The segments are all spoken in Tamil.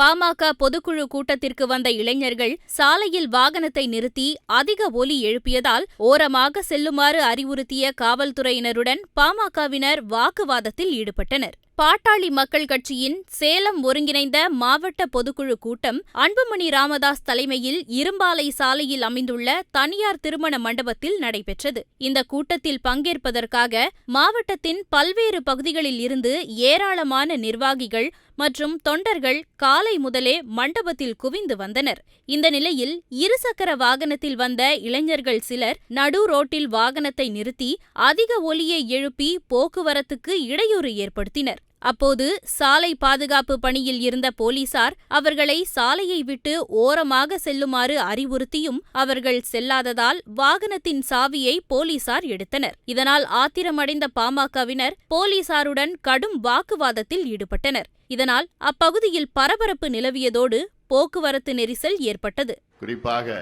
பாமக பொதுக்குழு கூட்டத்திற்கு வந்த இளைஞர்கள் சாலையில் வாகனத்தை நிறுத்தி அதிக ஒலி எழுப்பியதால் ஓரமாக செல்லுமாறு அறிவுறுத்திய காவல்துறையினருடன் பாமகவினர் வாக்குவாதத்தில் ஈடுபட்டனர். பாட்டாளி மக்கள் கட்சியின் சேலம் ஒருங்கிணைந்த மாவட்ட பொதுக்குழு கூட்டம் அன்புமணி ராமதாஸ் தலைமையில் இரும்பாலை சாலையில் அமைந்துள்ள தனியார் திருமண மண்டபத்தில் நடைபெற்றது. இந்த கூட்டத்தில் பங்கேற்பதற்காக மாவட்டத்தின் பல்வேறு பகுதிகளில் இருந்து ஏராளமான நிர்வாகிகள் மற்றும் தொண்டர்கள் காலை முதலே மண்டபத்தில் குவிந்து வந்தனர். இந்த நிலையில் இருசக்கர வாகனத்தில் வந்த இளைஞர்கள் சிலர் நடு ரோட்டில் வாகனத்தை நிறுத்தி அதிக ஒலியை எழுப்பி போக்குவரத்துக்கு இடையூறு ஏற்படுத்தினர். அப்போது சாலை பாதுகாப்பு பணியில் இருந்த போலீசார் அவர்களை சாலையை விட்டு ஓரமாக செல்லுமாறு அறிவுறுத்தியும் அவர்கள் செல்லாததால் வாகனத்தின் சாவியை போலீசார் எடுத்தனர். இதனால் ஆத்திரமடைந்த பாமகவினர் போலீசாருடன் கடும் வாக்குவாதத்தில் ஈடுபட்டனர். இதனால் அப்பகுதியில் பரபரப்பு நிலவியதோடு போக்குவரத்து நெரிசல் ஏற்பட்டது. குறிப்பாக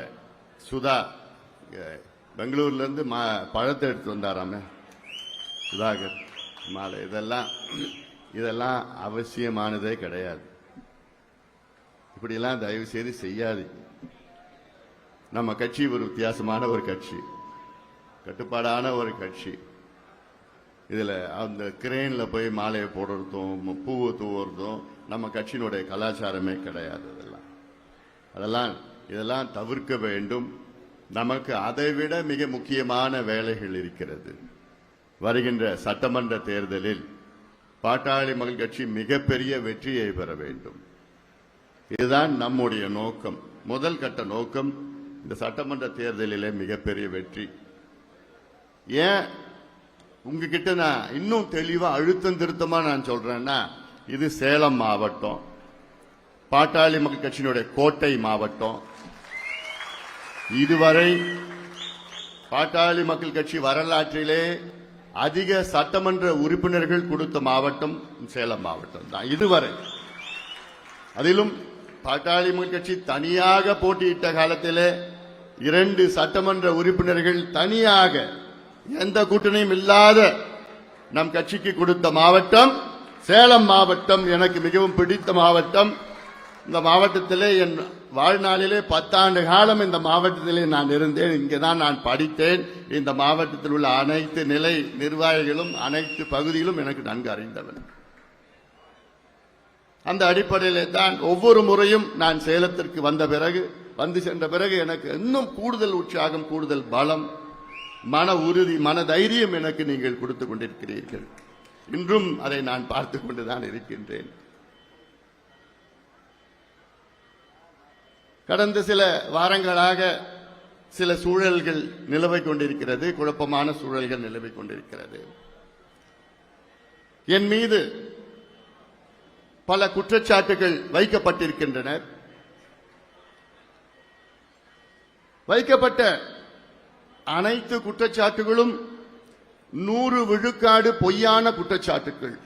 சுதா பெங்களூர்லேருந்து மா பழத்தை எடுத்து வந்தாராமே சுதாகர் மாலை இதெல்லாம் இதெல்லாம் அவசியமானதே கிடையாது. இப்படியெல்லாம் தயவு செய்து செய்யாது. நம்ம கட்சி ஒரு வித்தியாசமான ஒரு கட்சி. கட்டுப்பாடான ஒரு கட்சி. இதில் அந்த கிரெயினில் போய் மாலையை போடுறதும் பூவை தூவுறதும் நம்ம கட்சியினுடைய கலாச்சாரமே கிடையாது அதெல்லாம். அதெல்லாம் இதெல்லாம் தவிர்க்க வேண்டும். நமக்கு அதைவிட மிக முக்கியமான வேலைகள் இருக்கிறது. வருகின்ற சட்டமன்ற தேர்தலில் பாட்டாளி மக்கள் கட்சி மிகப்பெரிய வெற்றியை பெற வேண்டும். இதுதான் நம்முடைய நோக்கம். முதல் கட்ட நோக்கம் இந்த சட்டமன்ற தேர்தலிலே மிகப்பெரிய வெற்றி. ஏன்? உங்ககிட்ட நான் இன்னும் தெளிவா அழுத்தம் திருத்தமா நான் சொல்றேன்னா இது சேலம் மாவட்டம். பாட்டாளி மக்கள் கட்சியினுடைய கோட்டை மாவட்டம். இதுவரை பாட்டாளி மக்கள் கட்சி வரலாற்றிலே அதிக சட்டமன்ற உறுப்பினர்கள் கொடுத்த மாவட்டம் சேலம் மாவட்டம் தான் இதுவரை. அதிலும் பாட்டாளி கட்சி தனியாக போட்டியிட்ட காலத்திலே இரண்டு சட்டமன்ற உறுப்பினர்கள் தனியாக எந்த கூட்டணியும் இல்லாத நம் கட்சிக்கு கொடுத்த மாவட்டம் சேலம் மாவட்டம் எனக்கு மிகவும் பிடித்த மாவட்டம். இந்த மாவட்டத்திலே என் வாழ்நாளிலே பத்தாண்டு காலம் இந்த மாவட்டத்திலே நான் இருந்தேன். இங்கே தான் நான் படித்தேன். இந்த மாவட்டத்தில் உள்ள அனைத்து நிலை நிர்வாகிகளும் அனைத்து பகுதிகளும் எனக்கு நன்கு அறிந்தவன். அந்த அடிப்படையிலே தான் ஒவ்வொரு முறையும் நான் சேலத்திற்கு வந்த பிறகு வந்து சென்ற பிறகு எனக்கு இன்னும் கூடுதல் உற்சாகம் கூடுதல் பலம் மன உறுதி மன தைரியம் எனக்கு நீங்கள் கொடுத்து கொண்டிருக்கிறீர்கள். இன்றும் அதை நான் பார்த்து கொண்டுதான் இருக்கின்றேன். கடந்த சில வாரங்களாக சில சூழல்கள் நிலவை கொண்டிருக்கிறது குழப்பமான சூழல்கள் நிலவிக் கொண்டிருக்கிறது. என் மீது பல குற்றச்சாட்டுகள் வைக்கப்பட்டிருக்கின்றன. வைக்கப்பட்ட அனைத்து குற்றச்சாட்டுகளும் நூறு விழுக்காடு பொய்யான குற்றச்சாட்டுகள்.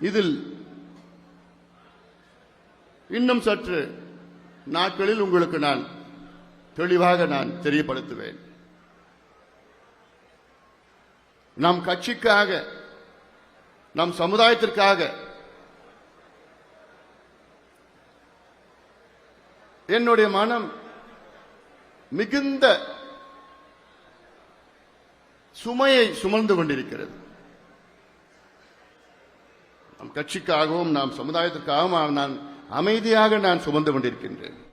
இதில் இன்னும் சற்று நாட்களில் உங்களுக்கு நான் தெளிவாக நான் தெரியப்படுத்துவேன். நம் கட்சிக்காக நம் சமுதாயத்திற்காக என்னுடைய மனம் மிகுந்த சுமையை சுமந்து கொண்டிருக்கிறது. நம் கட்சிக்காகவும் நாம் சமுதாயத்திற்காகவும் நான் அமைதியாக நான் சுமந்து கொண்டிருக்கின்றேன்.